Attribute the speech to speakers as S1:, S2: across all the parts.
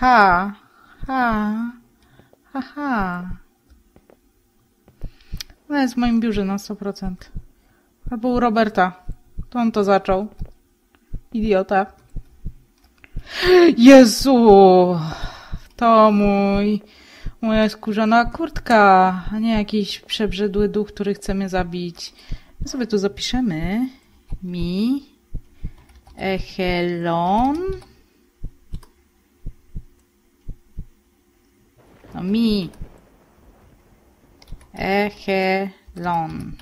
S1: Ha, ha, ha, ha. Ona jest w moim biurze na 100%. Albo u Roberta. To on to zaczął. Idiota. Jezu! To mój... Moja skórzana kurtka, a nie jakiś przebrzydły duch, który chce mnie zabić. My sobie tu zapiszemy. Mi... Echelon... No mi... Echelon.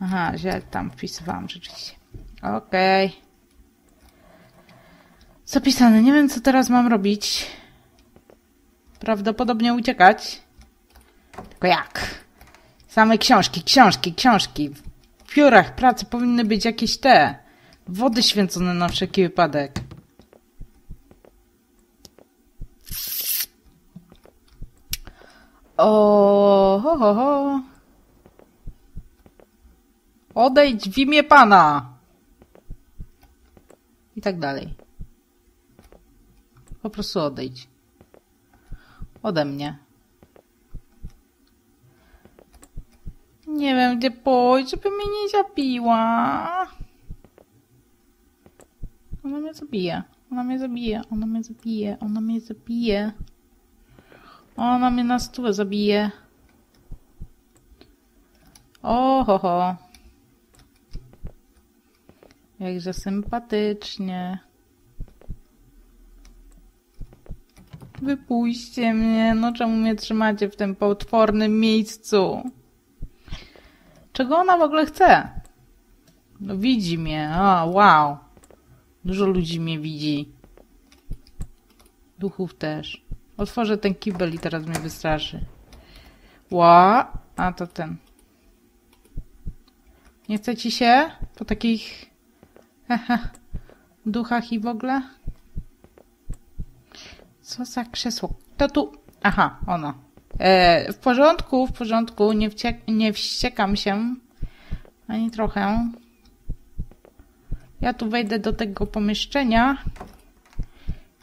S1: Aha, źle tam wpisywałam rzeczywiście. Okej. Okay. Zapisane. Nie wiem, co teraz mam robić. Prawdopodobnie uciekać. Tylko jak? Same książki, książki, książki. W piórach pracy powinny być jakieś te. Wody święcone na wszelki wypadek. O, ho, ho, ho. Odejdź w imię Pana. I tak dalej. Po prostu odejdź. Ode mnie. Nie wiem, gdzie pójść, żeby mnie nie zabiła. Ona mnie zabije. Ona mnie zabije. Ona mnie zabije. Ona mnie zabije. Ona mnie na stówę zabije. Oho, ho. Jakże sympatycznie. Wypuśćcie mnie. No czemu mnie trzymacie w tym potwornym miejscu? Czego ona w ogóle chce? No widzi mnie. O, wow. Dużo ludzi mnie widzi. Duchów też. Otworzę ten kibel i teraz mnie wystraszy. Ła. A to ten. Nie chce ci się? Po takich haha, duchach i w ogóle? Co za krzesło? To tu... Aha, ono. E, w porządku, w porządku. Nie, wciek nie wściekam się. Ani trochę. Ja tu wejdę do tego pomieszczenia.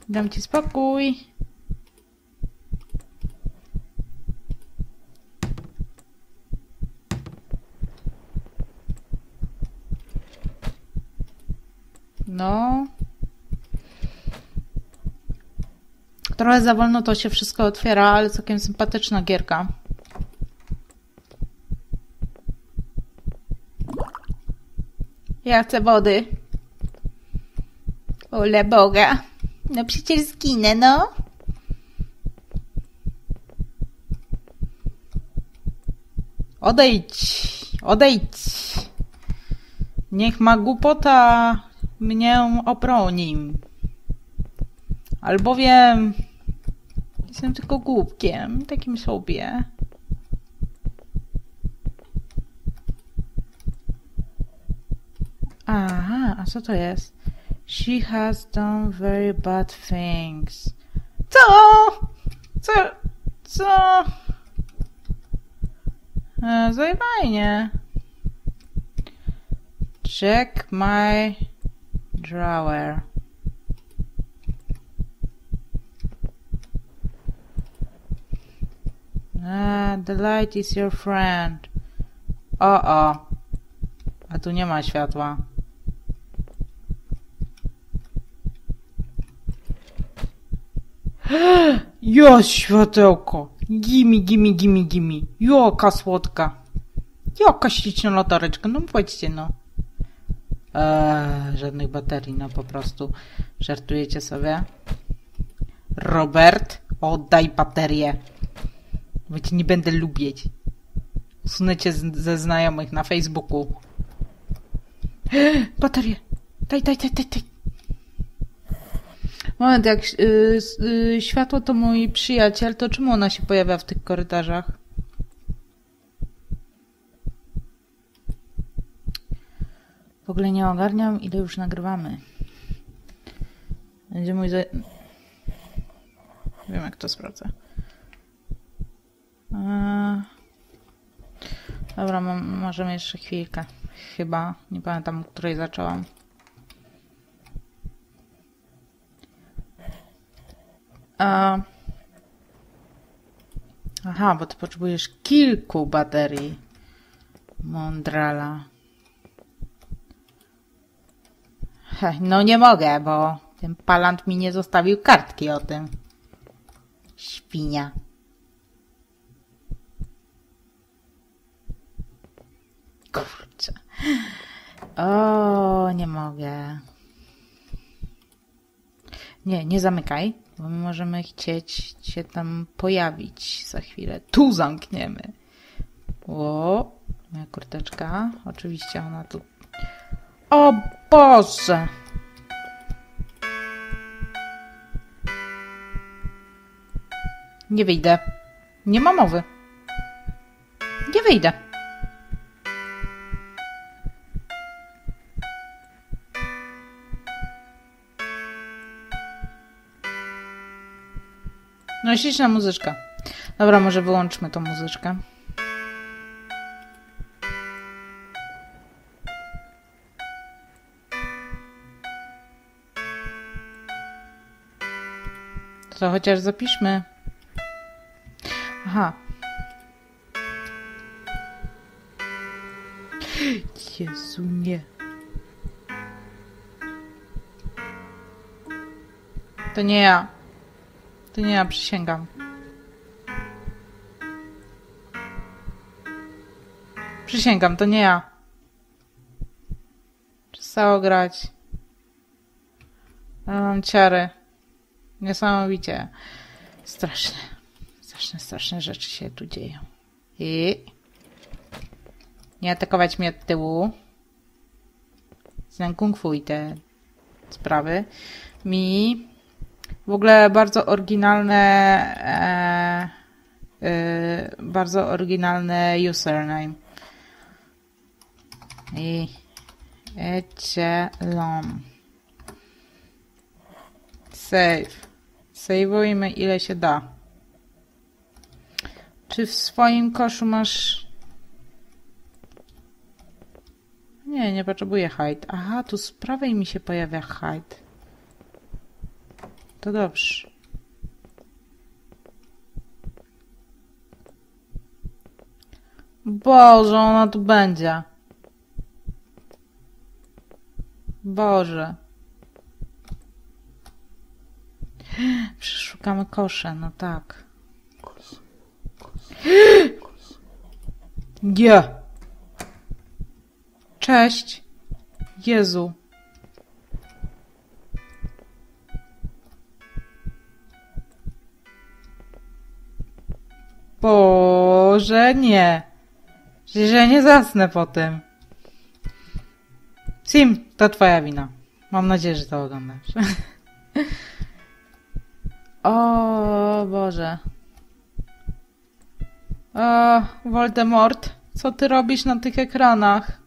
S1: Dam ci spokój. No. Trochę za wolno to się wszystko otwiera, ale całkiem sympatyczna gierka. Ja chcę wody. Ole Boga. No przecież zginę, no. Odejdź. Odejdź. Niech ma głupota mnie obroni. Albowiem jestem tylko głupkiem, takim sobie. Aha, a co to jest? She has done very bad things. Co? Co? Co? E, fajnie. Check my drawer. Ah, the light is your friend. O, o. A tu nie ma światła. Jo, światełko. Gimi, gimi, gimi, gimi. Joka słodka. Jaka śliczna latareczka. No powiedzcie, no. Eee, żadnych baterii, no po prostu. Żartujecie sobie? Robert, oddaj baterię. Bo cię nie będę lubić. Usunę cię ze znajomych na Facebooku. Baterię! Daj, daj, daj, daj, daj. Moment, jak yy, yy, światło to mój przyjaciel, to czemu ona się pojawia w tych korytarzach? W ogóle nie ogarniam, ile już nagrywamy. Będzie mój... Za... Wiem, jak to sprawdzę. Eee... Dobra, możemy jeszcze chwilkę. Chyba. Nie pamiętam, której zaczęłam. A... Aha, bo ty potrzebujesz kilku baterii. Mądrala. No nie mogę, bo ten palant mi nie zostawił kartki o tym. Świnia. Kurczę. O, nie mogę. Nie, nie zamykaj, bo my możemy chcieć się tam pojawić za chwilę. Tu zamkniemy. O, moja kurteczka. Oczywiście ona tu. O Boże! Nie wyjdę. Nie ma mowy. Nie wyjdę. No śliczna muzyczka. Dobra, może wyłączmy tą muzyczkę. To chociaż zapiszmy. Aha. Jezu, nie. To nie ja. To nie ja, przysięgam. Przysięgam, to nie ja. Przestało grać. Mam ciary. Niesamowicie. Straszne. Straszne, straszne rzeczy się tu dzieją. I... Nie atakować mnie od tyłu. Znam kung fu i te sprawy. Mi w ogóle bardzo oryginalne e, e, bardzo oryginalne username. I Echelon. Save. Save'ujmy ile się da. Czy w swoim koszu masz... Nie, nie potrzebuję hide. Aha, tu z prawej mi się pojawia hide. To dobrze. Boże, ona tu będzie. Boże. Przeszukamy kosze, no tak. Nie. Cześć. Jezu. Boże, nie. Ja nie zasnę po tym. Sim, to twoja wina. Mam nadzieję, że to oglądasz. o Boże. O, Voldemort, co ty robisz na tych ekranach?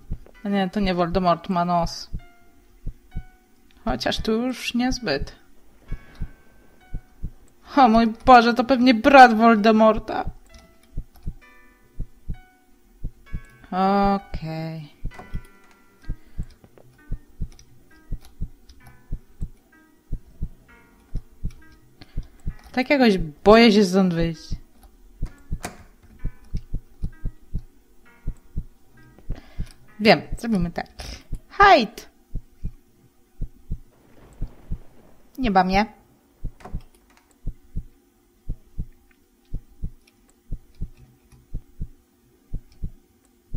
S1: A nie, to nie Voldemort, ma nos. Chociaż tu już niezbyt. O mój Boże, to pewnie brat Voldemorta. Okej. Okay. Tak jakoś boję się stąd wyjść. Wiem, zrobimy tak. Hajt! Nie ba mnie.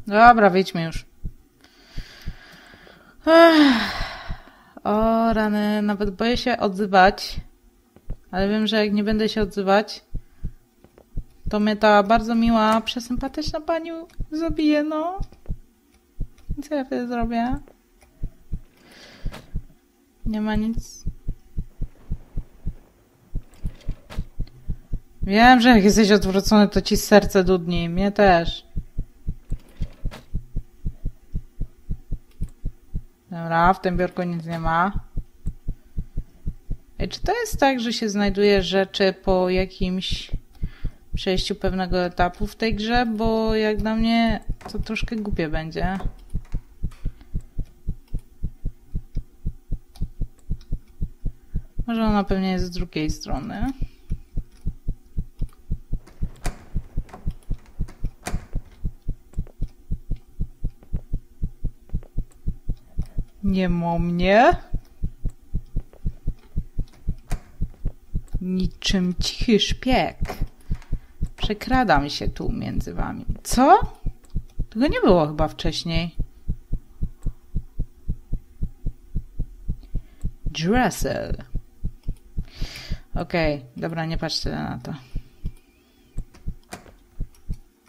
S1: Dobra, wyjdźmy już. Ech. O, rany, nawet boję się odzywać. Ale wiem, że jak nie będę się odzywać, to mnie ta bardzo miła, przesympatyczna pani zabije, no. Co ja wtedy zrobię? Nie ma nic. Wiem, że jak jesteś odwrócony, to ci serce dudni. Mnie też. Dobra, w tym biurku nic nie ma. Czy to jest tak, że się znajduje rzeczy po jakimś przejściu pewnego etapu w tej grze? Bo jak dla mnie to troszkę głupie będzie. Może ona pewnie jest z drugiej strony. Nie mo mnie. Niczym cichy szpieg. Przekradam się tu między wami. Co? Tego nie było chyba wcześniej. Dressel. Okej, okay, dobra, nie patrz tyle na to.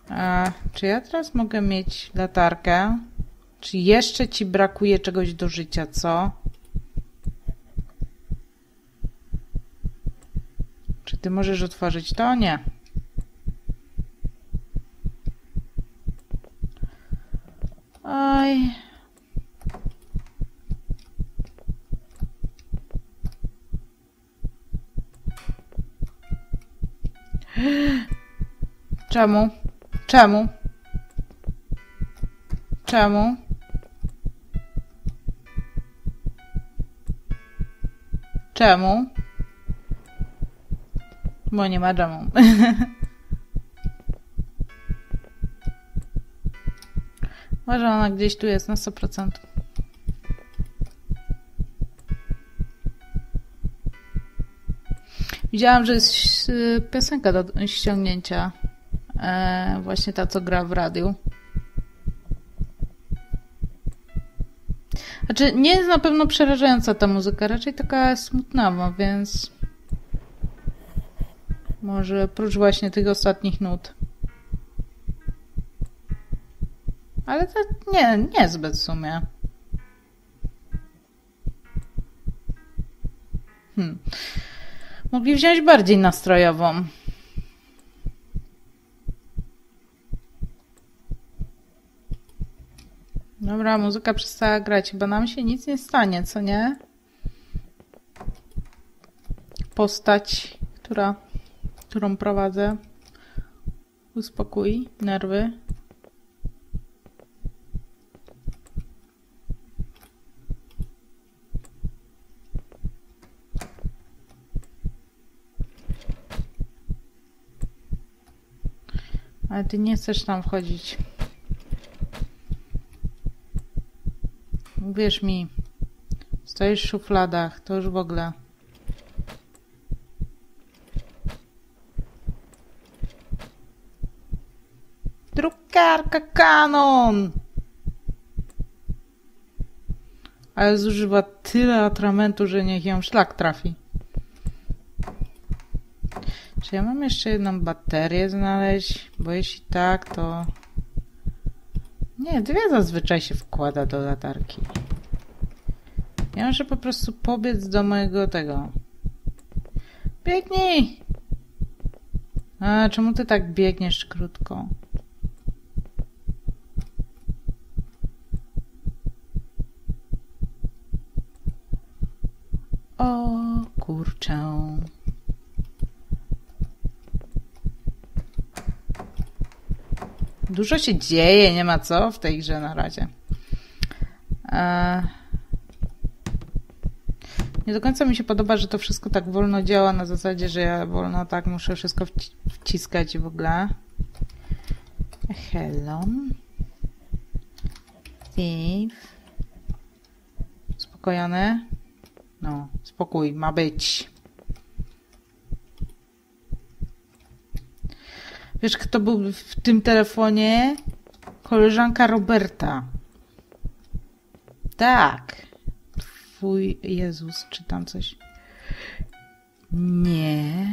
S1: A, czy ja teraz mogę mieć latarkę? Czy jeszcze ci brakuje czegoś do życia, co? Czy ty możesz otworzyć to? Nie. Oj. Czemu? Czemu? Czemu? Czemu? Bo nie ma czemu. Może ona gdzieś tu jest na 100%. Widziałam, że jest y, piosenka do ściągnięcia. E, właśnie ta, co gra w radiu. Znaczy, nie jest na pewno przerażająca ta muzyka, raczej taka smutnawa, więc może prócz właśnie tych ostatnich nut. Ale to nie, niezbyt w sumie. Hmm. Mogli wziąć bardziej nastrojową. Dobra, muzyka przestała grać. Chyba nam się nic nie stanie, co nie? Postać, która, którą prowadzę. Uspokój nerwy. Ale ty nie chcesz tam wchodzić. Wierz mi, stoisz w szufladach, to już w ogóle. Drukarka Canon! Ale zużywa tyle atramentu, że niech ją szlak trafi. Czy ja mam jeszcze jedną baterię znaleźć? Bo jeśli tak, to... Nie, dwie zazwyczaj się wkłada do latarki. Ja muszę po prostu pobiec do mojego tego. Biegnij! A, czemu ty tak biegniesz krótko? O, kurczę. Dużo się dzieje, nie ma co w tej grze na razie. Eee... Nie do końca mi się podoba, że to wszystko tak wolno działa na zasadzie, że ja wolno tak muszę wszystko wciskać w ogóle. Hello. Steve. Spokojony. No, spokój, ma być. Wiesz, kto był w tym telefonie? Koleżanka Roberta. Tak. Twój Jezus, czy tam coś. Nie.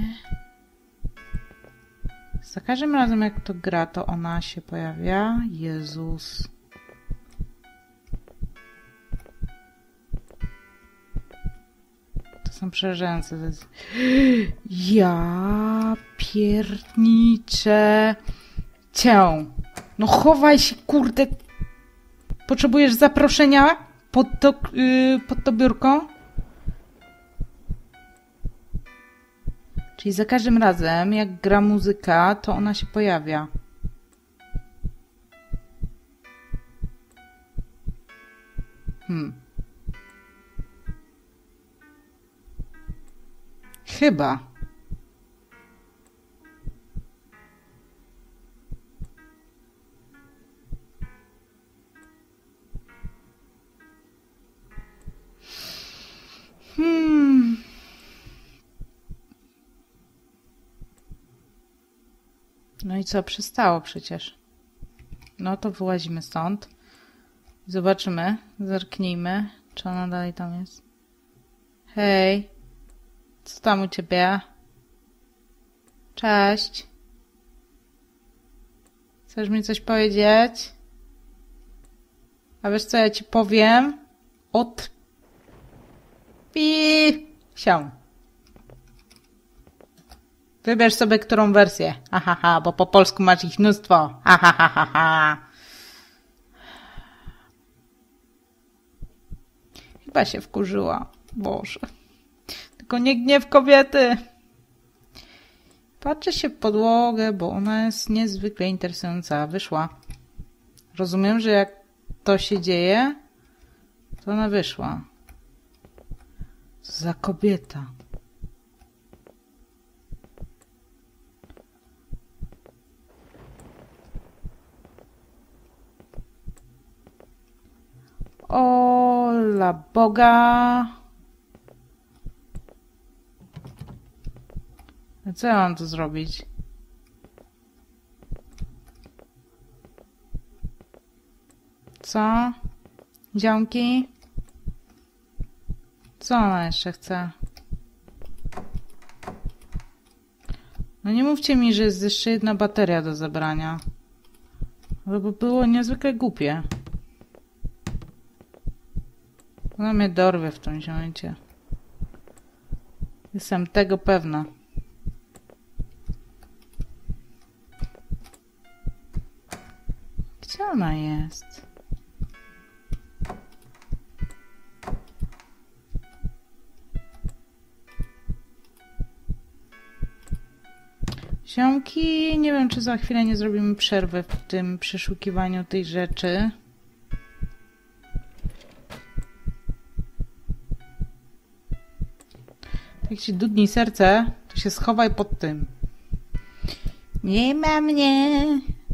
S1: Za każdym razem, jak to gra, to ona się pojawia. Jezus. Są przerażające. To jest... Ja pierniczę cię. No chowaj się, kurde. Potrzebujesz zaproszenia pod to, yy, pod to biurko? Czyli za każdym razem, jak gra muzyka, to ona się pojawia. Hmm. Chyba. Hmm. No i co, przystało przecież. No to wyłazimy stąd. Zobaczymy, zerknijmy, czy ona dalej tam jest. Hej. Co tam u ciebie? Cześć. Chcesz mi coś powiedzieć? A wiesz co ja ci powiem? Od... Pi... Sią. Wybierz sobie którą wersję. Ha, ha, bo po polsku masz ich mnóstwo. Ha, ha, ha, ha, ha. Chyba się wkurzyła. Boże. Tylko nie gniew kobiety. Patrzę się w podłogę, bo ona jest niezwykle interesująca. Wyszła. Rozumiem, że jak to się dzieje, to ona wyszła. Za kobieta. O, la Boga. Co ja mam tu zrobić? Co? Działki? Co ona jeszcze chce? No nie mówcie mi, że jest jeszcze jedna bateria do zebrania. To by było niezwykle głupie. Ona mnie dorwie w tym momencie. Jestem tego pewna. Ona jest? Ziomki, nie wiem, czy za chwilę nie zrobimy przerwy w tym przeszukiwaniu tej rzeczy. Jak ci dudni serce, to się schowaj pod tym. Nie ma mnie.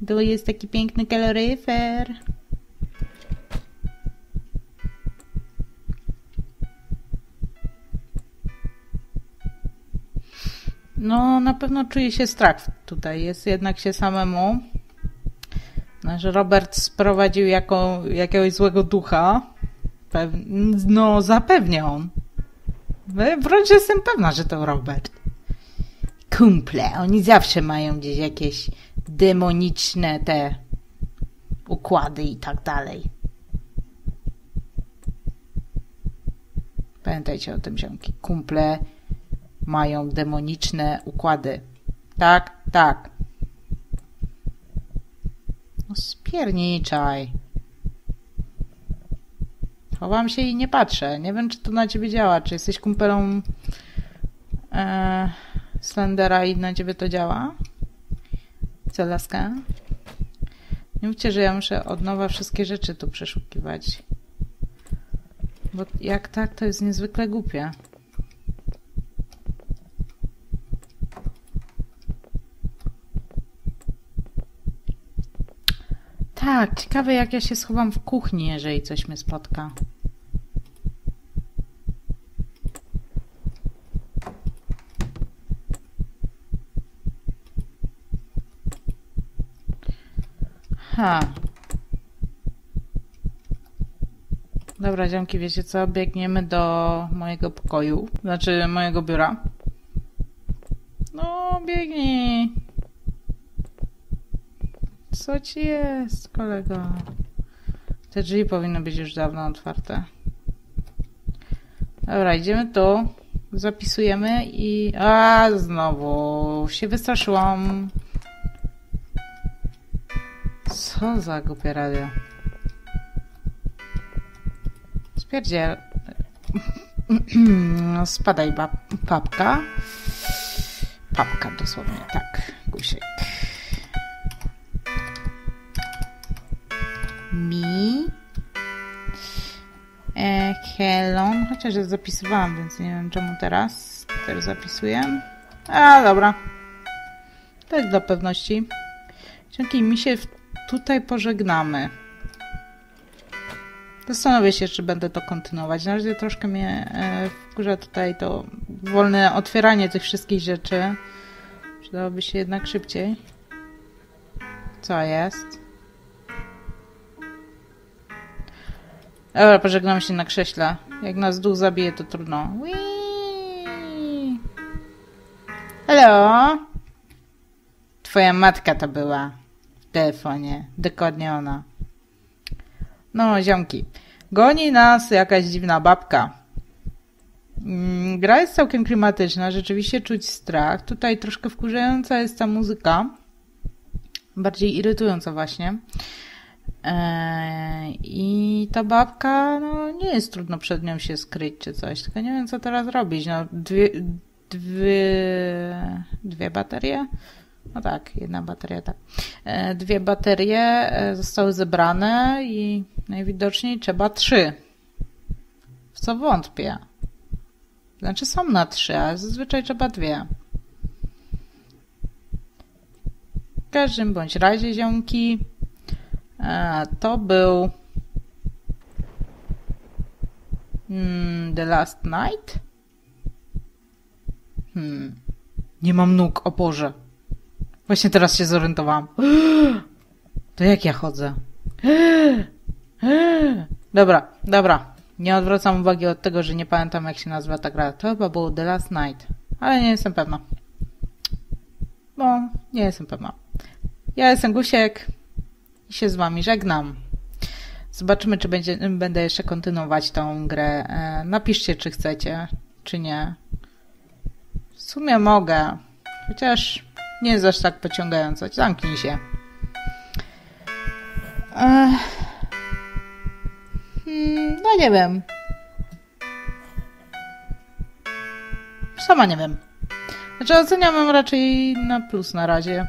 S1: To jest taki piękny kaloryfer. No, na pewno czuję się strach tutaj. Jest jednak się samemu. Że Robert sprowadził jako, jakiegoś złego ducha. Pew... No, zapewnia on. Wręcz jestem pewna, że to Robert. Kumple, oni zawsze mają gdzieś jakieś demoniczne te układy i tak dalej. Pamiętajcie o tym, ziomki. Kumple mają demoniczne układy. Tak, tak. No spierniczaj. Chowam się i nie patrzę. Nie wiem, czy to na ciebie działa. Czy jesteś kumpelą e, Slendera i na ciebie to działa? Co, laska? Nie mówcie, że ja muszę od nowa wszystkie rzeczy tu przeszukiwać. Bo jak tak, to jest niezwykle głupie. Tak, ciekawe jak ja się schowam w kuchni, jeżeli coś mnie spotka. Ha. Dobra, ziomki, wiecie co? Biegniemy do mojego pokoju. Znaczy, mojego biura. No, biegnij. Co ci jest, kolego? Te drzwi powinny być już dawno otwarte. Dobra, idziemy tu. Zapisujemy i... A, znowu się wystraszyłam. Co za głupie radio. Spierdziel. No, spadaj, bab papka. Papka dosłownie, tak. Gusiek. Mi. E, Helon. Chociaż ja zapisywałam, więc nie wiem czemu teraz. Też zapisuję. A, dobra. Tak dla pewności. Dzięki mi się tutaj pożegnamy. Zastanowię się, czy będę to kontynuować. Na razie troszkę mnie e, wkurza tutaj to wolne otwieranie tych wszystkich rzeczy. Przydałoby się jednak szybciej. Co jest? Dobra, pożegnamy się na krześle. Jak nas duch zabije, to trudno. Hello? Twoja matka to była telefonie. Dokładnie ona. No, ziomki. Goni nas jakaś dziwna babka. Mm, Gra jest całkiem klimatyczna, rzeczywiście czuć strach. Tutaj troszkę wkurzająca jest ta muzyka. Bardziej irytująca właśnie. Eee, I ta babka, no nie jest trudno przed nią się skryć czy coś, tylko nie wiem co teraz robić. No, dwie, dwie, dwie baterie? No tak, jedna bateria, tak. E, Dwie baterie e, zostały zebrane i najwidoczniej trzeba trzy. W co wątpię. Znaczy są na trzy, ale zazwyczaj trzeba dwie. W każdym bądź razie, ziomki, e, to był mm, The Last Night? Hmm. Nie mam nóg, o Boże. Właśnie teraz się zorientowałam. To jak ja chodzę? Dobra, dobra. Nie odwracam uwagi od tego, że nie pamiętam jak się nazywa ta gra. To chyba było The Last Night. Ale nie jestem pewna. Bo nie jestem pewna. Ja jestem Gusiek i się z wami żegnam. Zobaczymy, czy będzie, będę jeszcze kontynuować tą grę. E, Napiszcie, czy chcecie, czy nie. W sumie mogę. Chociaż nie jest aż tak pociągająco. Zamknij się. Ech. Hmm, No nie wiem. Sama nie wiem. Znaczy oceniam ją raczej na plus na razie.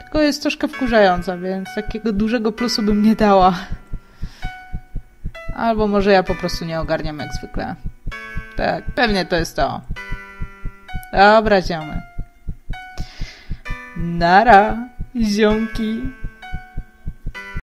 S1: Tylko jest troszkę wkurzająca, więc takiego dużego plusu bym nie dała. Albo może ja po prostu nie ogarniam jak zwykle. Tak, pewnie to jest to. Dobra, ziomy. Nara, ziomki.